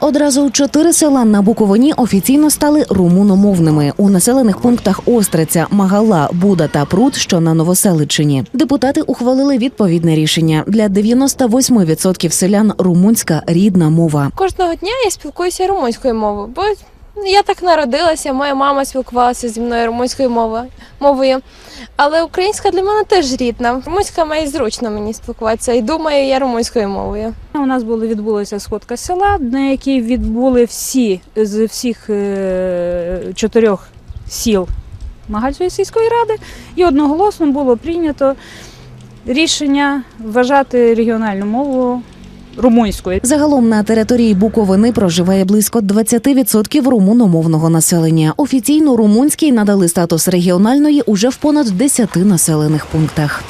Одразу чотири села на Буковині офіційно стали румуномовними у населених пунктах Остриця, Магала, Буда та Прут, що на Новоселичині. Депутати ухвалили відповідне рішення для 98% селян. Румунська рідна мова. Кожного дня я спілкуюся румунською мовою, бо я так народилася, моя мама спілкувалася зі мною румунською мовою. мовою. Але українська для мене теж рідна. Румунська має зручно мені спілкуватися і думаю я румунською мовою. У нас були відбулася сходка села, на якій відбули всі з всіх е, чотирьох сіл Магальської сільської ради, і одноголосно було прийнято рішення вважати регіональну мову румунською. Загалом на території Буковини проживає близько 20% румуномовного населення. Офіційно румунській надали статус регіональної уже в понад 10 населених пунктах.